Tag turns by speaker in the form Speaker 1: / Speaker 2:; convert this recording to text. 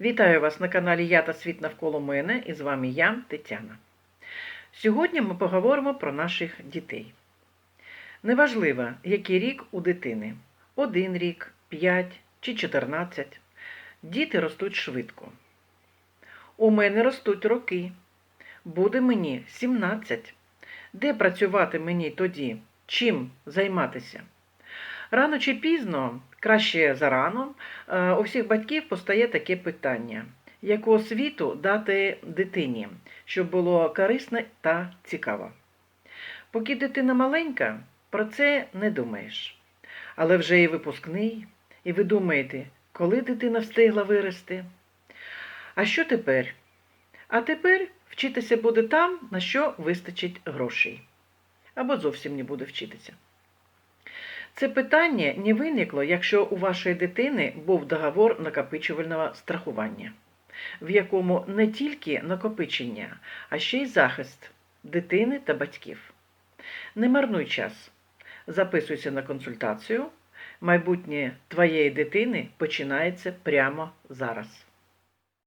Speaker 1: Вітаю вас на каналі Я та Світ навколо мене і з вами я, Тетяна. Сьогодні ми поговоримо про наших дітей. Неважливо, який рік у дитини один рік, 5 чи 14. Діти ростуть швидко. У мене ростуть роки. Буде мені 17. Де працювати мені тоді? Чим займатися? Рано чи пізно, краще зарано, е, у всіх батьків постає таке питання: яку освіту дати дитині, щоб було корисно та цікаво. Поки дитина маленька, про це не думаєш. Але вже і випускний, і ви думаєте, коли дитина встигла вирости? А що тепер? А тепер вчитися буде там, на що вистачить грошей. Або зовсім не буде вчитися. Це питання не виникло, якщо у вашої дитини був договор накопичувального страхування, в якому не тільки накопичення, а ще й захист дитини та батьків. Не марнуй час. Записуйся на консультацію. Майбутнє твоєї дитини починається прямо зараз.